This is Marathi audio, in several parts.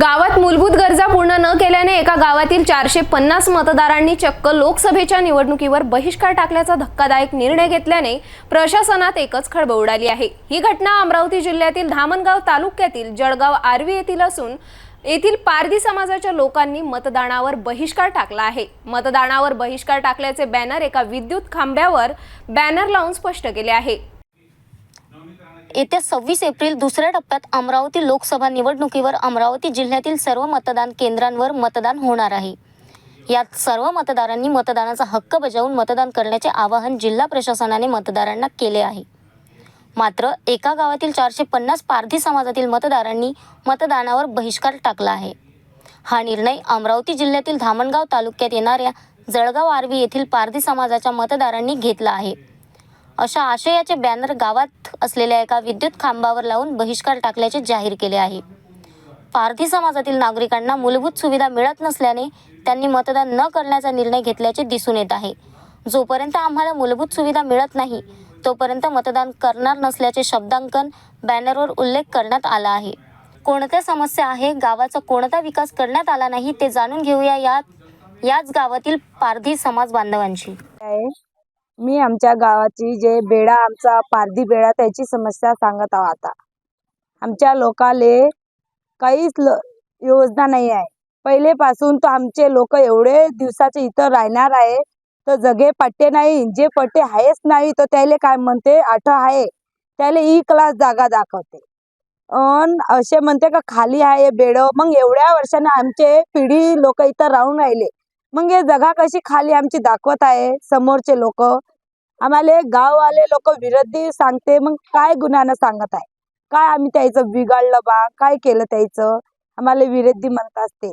गावात मूलभूत गरजा पूर्ण न केल्याने एका गावातील चारशे पन्नास मतदारांनी चक्क लोकसभेच्या निवडणुकीवर बहिष्कार टाकल्याचा धक्कादायक निर्णय घेतल्याने प्रशासनात एकच खळबळ उडाली आहे. ही घटना अमरावती जिल्ह्यातील धामणगाव तालुक्यातील जळगाव आर्वी येथील असून येथील पारधी समाजाच्या लोकांनी मतदानावर बहिष्कार टाकला आहे. मतदानावर बहिष्कार टाकल्याचे बॅनर एका विद्युत खांब्यावर बॅनर लावून स्पष्ट केले आहे. येत्या सव्वीस एप्रिल दुसऱ्या टप्प्यात अमरावती लोकसभा निवडणुकीवर अमरावती जिल्ह्यातील सर्व मतदान केंद्रांवर मतदान होणार आहे. यात सर्व मतदारांनी मतदानाचा हक्क बजावून मतदान करण्याचे आवाहन जिल्हा प्रशासनाने मतदारांना केले आहे. मात्र एका गावातील चारशे पन्नास पारधी समाजातील मतदारांनी मतदानावर बहिष्कार टाकला आहे. हा निर्णय अमरावती जिल्ह्यातील धामणगाव तालुक्यात येणाऱ्या जळगाव आर्वी येथील पारधी समाजाच्या मतदारांनी घेतला आहे. अशा आशयाचे बॅनर गावात असलेल्या एका विद्युत खांबावर लावून बहिष्कार टाकल्याचे जाहीर केले आहे. पारधी समाजातील नागरिकांना मूलभूत सुविधा मिळत नसल्याने त्यांनी मतदान न करण्याचा निर्णय घेतल्याचे दिसून येत आहे. जोपर्यंत आम्हाला मूलभूत सुविधा मिळत नाही तोपर्यंत मतदान करणार नसल्याचे शब्दांकन बॅनरवर उल्लेख करण्यात आला आहे. कोणत्या समस्या आहे गावाचा कोणता विकास करण्यात आला नाही ते जाणून घेऊया यात याच गावातील पारधी समाज बांधवांशी. मी आमच्या गावाची जे बेडा आमचा पारधी बेडा त्याची समस्या सांगत आहो आता. आमच्या लोकाले काहीच ल योजना नाही आहे. पहिलेपासून तर आमचे लोक एवढे दिवसाचे इथं राहणार आहे. तर जगे पट्टे नाही. जे पट्टे आहेच नाही तर त्याले काय म्हणते? आठ आहे. त्याला ई क्लास जागा दाखवते. अन असे म्हणते का खाली आहे बेड. मग एवढ्या वर्षाने आमचे पिढी लोक इथं राहून राहिले. मग हे जगा कशी खाली आमची दाखवत आहे समोरचे लोक. आम्हाला गाववाले लोक विरोधी सांगते मग काय गुन्ह्यानं सांगत आहे? काय आम्ही त्याचं बिघडलं बा? काय केलं त्याचं? आम्हाला विरोधी म्हणत असते.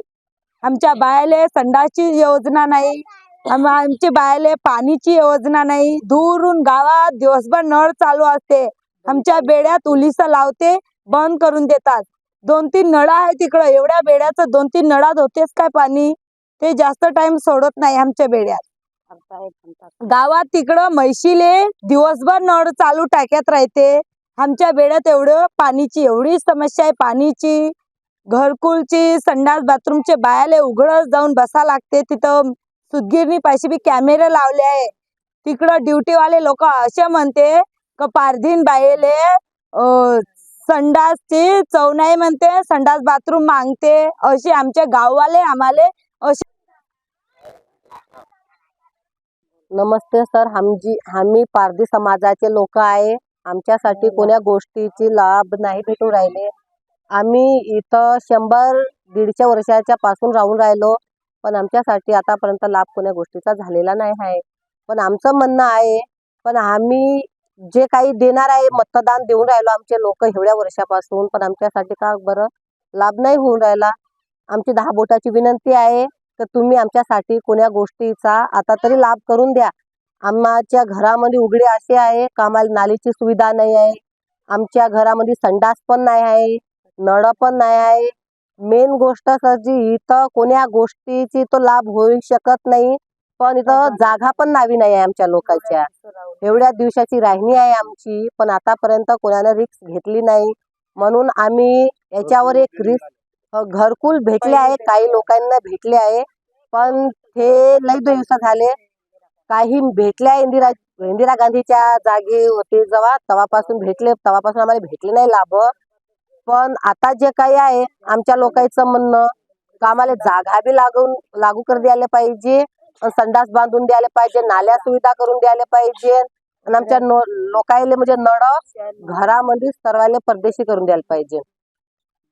आमच्या बायाले संडासची योजना नाही. आमचे आमच्या बायाले पाणीची योजना नाही. दूरून गावात दिवसभर नळ चालू असते. आमच्या बेड्यात उलिसा लावते बंद करून देतात. दोन तीन नळा आहे तिकडं एवढ्या बेड्याचं दोन तीन नळात होतेच काय पाणी? ते जास्त टाइम सोडत नाही आमच्या बेड्यात. गावात तिकडं म्हैशीले दिवसभर नळ चालू टाक्यात राहते. आमच्या बेड्यात एवढं पाणीची एवढी समस्या आहे पाणीची घरकुलची संडास बाथरूमचे बायाले उघडच जाऊन बसा लागते. तिथं सुदगिरणी पाशी बी कॅमेरे लावले आहे. तिकडं ड्युटीवाले लोक असे म्हणते का पारधीन बायले संडासची चौनाई म्हणते संडास बाथरूम मागते. असे आमचे गाववाले आम्हाला नमस्ते सर आमची आम्ही पारधी समाजाचे लोक आहे. आमच्यासाठी कोण्या गोष्टीची लाभ नाही भेटून राहिले. आम्ही इथं शंभर दीडशे वर्षाच्या पासून राहून राहिलो. पण आमच्यासाठी आतापर्यंत लाभ कोण्या गोष्टीचा झालेला नाही आहे. पण आमचं म्हणणं आहे पण आम्ही जे काही देणार आहे मतदान देऊन राहिलो आमचे लोक एवढ्या वर्षापासून. पण आमच्यासाठी का बरं? लाभ नाही होऊन राहिला. आमची दहा बोटाची विनंती आहे तर तुम्ही आमच्यासाठी कोण्या गोष्टीचा आता तरी लाभ करून द्या. आमच्या घरामध्ये उघडे असे आहे का आम्हाला नालीची सुविधा नाही आहे आमच्या घरामध्ये संडास पण नाही आहे नळ पण नाही आहे. मेन गोष्ट सर जी इथं कोण्या गोष्टीची तो लाभ होऊ शकत नाही पण इथं जागा पण नावी नाही आहे आमच्या लोकांच्या. एवढ्या दिवसाची राहणी आहे आमची पण आतापर्यंत कोणानं रिक्स घेतली नाही. म्हणून आम्ही याच्यावर एक रिस्क घरकुल भेटले आहे काही लोकांना भेटले आहे. पण हे लई दिवस झाले. काही भेटले आहे इंदिरा इंदिरा गांधीच्या जागी होते जेव्हा तेव्हापासून भेटले तेव्हापासून आम्हाला भेटले नाही लाभ. पण आता जे काही आहे आमच्या लोकांचं म्हणणं का आम्हाला जागा बी लागून लागू कर द्यायला पाहिजे संडास बांधून द्यायला पाहिजे नाल्या सुविधा करून द्यायला पाहिजे आणि आमच्या नो- लोकायले म्हणजे नळ घरामध्ये सर्वाले परदेशी करून द्यायला पाहिजे.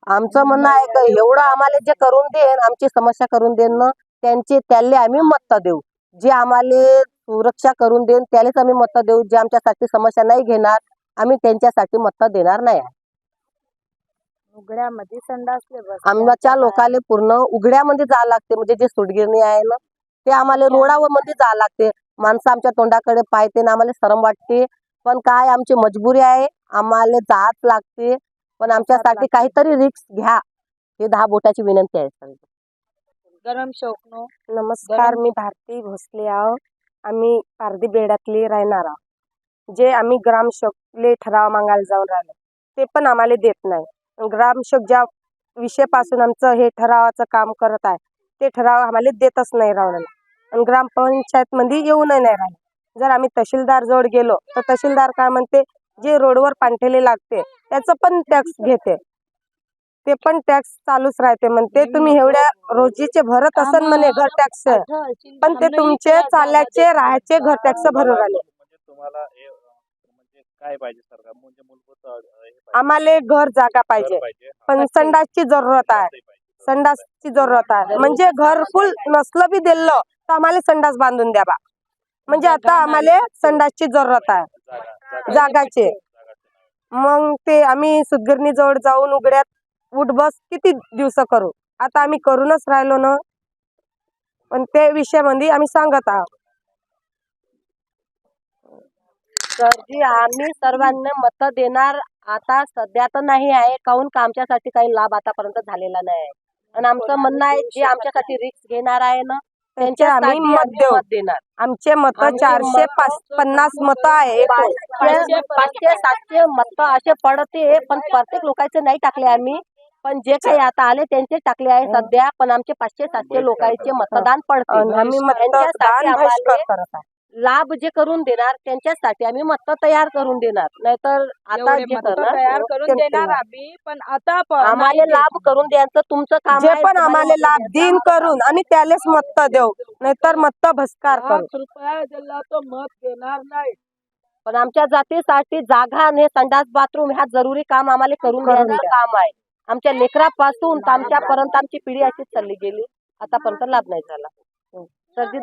आमचं म्हणणं आहे का एवढं आम्हाला जे करून देन आमची समस्या करून देन ना त्यांचे त्याले आम्ही मत देऊ. जे आम्हाला सुरक्षा करून देन त्यालाच आम्ही मत देऊ. जे आमच्यासाठी समस्या नाही घेणार आम्ही त्यांच्यासाठी मत देणार नाही. उघड्यामध्ये संडासले आमच्या लोकाले पूर्ण उघड्यामध्ये जावं लागते. म्हणजे जे सुडगिरणी आहे ना ते आम्हाला रोडावर मध्ये जावं लागते. माणसं आमच्या तोंडाकडे पाहते ना आम्हाला शरम वाटते. पण काय आमची मजबुरी आहे. आम्हाला जात लागते. पण आमच्यासाठी काहीतरी रिक्स घ्या. हे दहा बोटाची विनंती आहे सर गरम शोकनो. नमस्कार मी भारती भोसले आहो. आम्ही पारधी बेडातले राहणार आहोत जे आम्ही ग्रामसेवकले ठराव मागायला जाऊन राहिलो ते पण आम्हाला देत नाही. ग्रामसेवक ज्या विषयपासून आमचं हे ठरावाचं काम करत आहे ते ठराव आम्हाला देतच नाही राहिलेला आणि ग्रामपंचायतमध्ये येऊनही नाही राहिले. जर आम्ही तहसीलदार जवळ गेलो तर तहसीलदार काय म्हणते? जे रोडवर पांठेले लागते त्याचं पण टॅक्स घेते. ते पण टॅक्स चालूच राहते म्हणते तुम्ही एवढ्या रोजीचे भरत असन म्हणे घर टॅक्स पण ते तुमचे चालल्याचे राहायचे घर टॅक्स भरून राहिले म्हणजे म्हणजे काय पाहिजे सरकार म्हणजे हे आम्हाला घर जागा घर पाहिजे. पण संडासची जरूरत आहे. संडासची जरूरत आहे. म्हणजे घरकुल नसलं बी दिलं तर आम्हाला संडास बांधून द्यावा म्हणजे आता आम्हाला संडासची जरूरत आहे. जागाचे. मग ते आम्ही सुदगिरणी जवळ जाऊन उघड्यात उठ बस किती दिवस करू? आता आम्ही करूनच राहिलो ना. पण ते विषयामध्ये आम्ही सांगत आहोत. तर जी आम्ही सर्वांना मत देणार. आता सध्या तर नाही आहे. काहून का आमच्यासाठी काही लाभ आतापर्यंत झालेला नाही? आहे आणि आमचं म्हणणं आहे जे आमच्यासाठी रिस्क घेणार आहे ना त्यांचे आम्ही मत देऊ देणार. आमचे मत चारशे पन्नास मत आहे. पाचशे सातशे मत असे पडते पण प्रत्येक लोकांचे नाही टाकले आम्ही. पण जे काही आता आले त्यांचे टाकले आहे सध्या पण आमचे पाचशे सातशे लोकांचे मतदान पडते. आणि आम्ही मतदान लाभ जे करून देणार त्यांच्यासाठी आम्ही मत तयार करून देणार. नाहीतर आता एवढे जे मतं करणार तयार करून देणार आम्ही पण आता आम्हाला नाही लाभ करून द्यायचं तुमचं काम जे आहे, पण तुम्हाला आम्हाला लाभ. दिन करून आम्ही त्यालाच मत देऊ. नाहीतर मत भस्कार करू. लाख रुपया दिला तो मत देणार नाही. पण आमच्या जातीसाठी जागा आणि संडास बाथरूम ह्या जरुरी काम आम्हाला करून करून द्यायचं द्या. काम आहे. आमच्या लेकरापासून तर आमच्यापर्यंत आमची पिढी अशीच चालली गेली. आतापर्यंत लाभ नाही झाला. तर जी